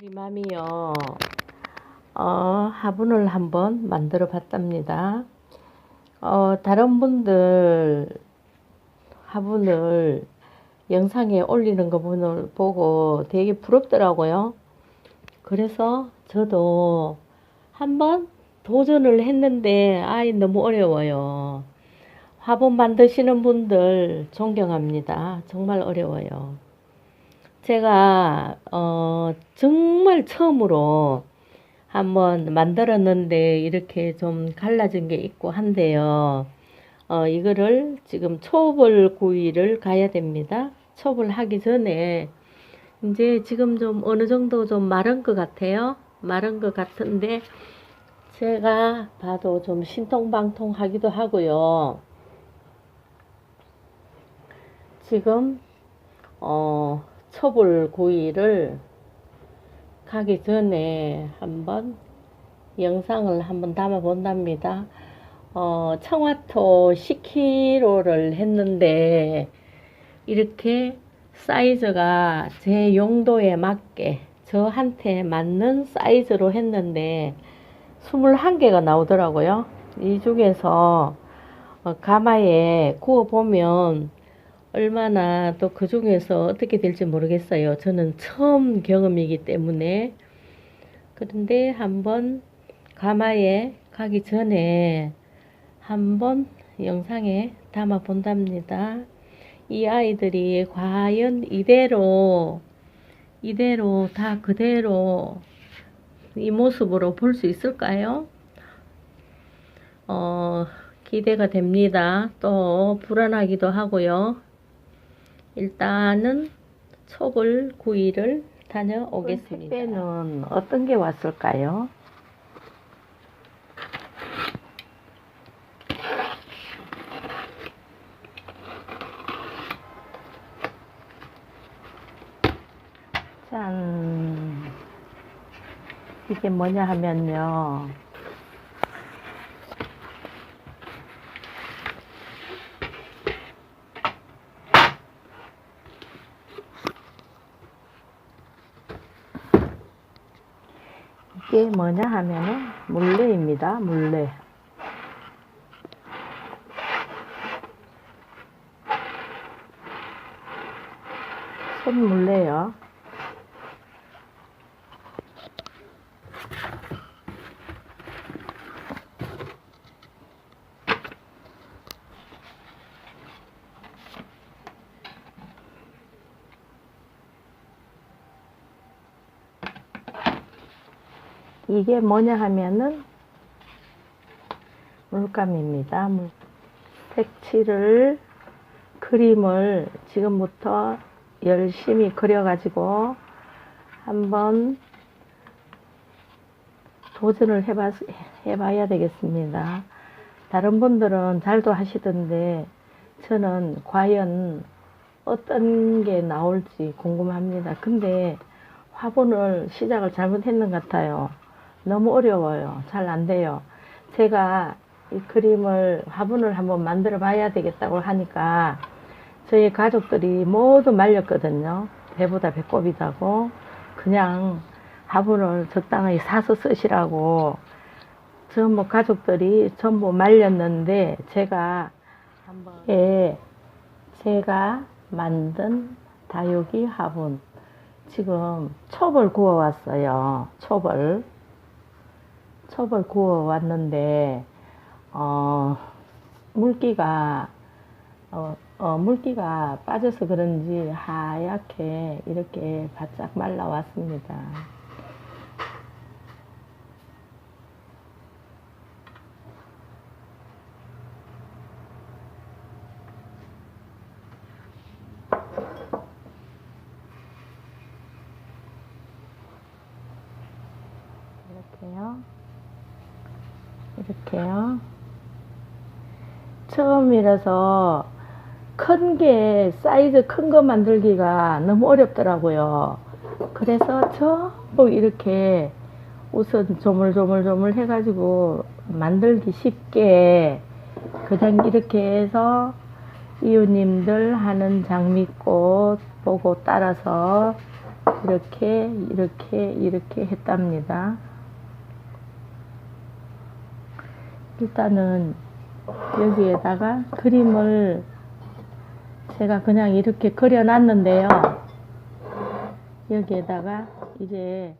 리맘이요. 어, 화분을 한번 만들어 봤답니다. 어, 다른 분들 화분을 영상에 올리는 거 보고 되게 부럽더라고요. 그래서 저도 한번 도전을 했는데 아이 너무 어려워요. 화분 만드시는 분들 존경합니다. 정말 어려워요. 제가 어 정말 처음으로 한번 만들었는데 이렇게 좀 갈라진 게 있고 한데요. 어 이거를 지금 초벌 구이를 가야 됩니다. 초벌 하기 전에 이제 지금 좀 어느 정도 좀 마른 것 같아요. 마른 것 같은데 제가 봐도 좀 신통방통 하기도 하고요. 지금 어 초벌 구이를 가기 전에 한번 영상을 한번 담아 본답니다. 어, 청화토 10kg를 했는데 이렇게 사이즈가 제 용도에 맞게 저한테 맞는 사이즈로 했는데 21개가 나오더라고요. 이 중에서 어, 가마에 구워 보면 얼마나 또 그 중에서 어떻게 될지 모르겠어요. 저는 처음 경험이기 때문에. 그런데 한번 가마에 가기 전에 한번 영상에 담아 본답니다. 이 아이들이 과연 이대로, 이대로 다 그대로 이 모습으로 볼 수 있을까요? 어, 기대가 됩니다. 또 불안하기도 하고요. 일단은 촉을 구이를 다녀오겠습니다. 택배는 어떤 게 왔을까요? 짠. 이게 뭐냐 하면요. 이게 뭐냐 하면은 물레입니다. 물레. 손물레요. 이게 뭐냐 하면은 물감입니다. 물. 색칠을 그림을 지금부터 열심히 그려가지고 한번 도전을 해봐, 해봐야 되겠습니다. 다른 분들은 잘도 하시던데 저는 과연 어떤 게 나올지 궁금합니다. 근데 화분을 시작을 잘못했는 것 같아요. 너무 어려워요. 잘 안 돼요. 제가 이 그림을 화분을 한번 만들어 봐야 되겠다고 하니까 저희 가족들이 모두 말렸거든요. 배보다 배꼽이다고 그냥 화분을 적당히 사서 쓰시라고 전부 가족들이 전부 말렸는데 제가 예, 제가 만든 다육이 화분 지금 첩을 구워 왔어요. 첩을 첩을 구워 왔는데 어, 물기가 어, 어, 물기가 빠져서 그런지 하얗게 이렇게 바짝 말라 왔습니다. 이렇게요. 이렇게요. 처음이라서 큰 게 사이즈 큰 거 만들기가 너무 어렵더라고요. 그래서 전부 이렇게 우선 조물조물조물 해가지고 만들기 쉽게 그냥 이렇게 해서 이웃님들 하는 장미꽃 보고 따라서 이렇게 이렇게 이렇게 했답니다. 일단은 여기에다가 그림을 제가 그냥 이렇게 그려놨는데요. 여기에다가 이제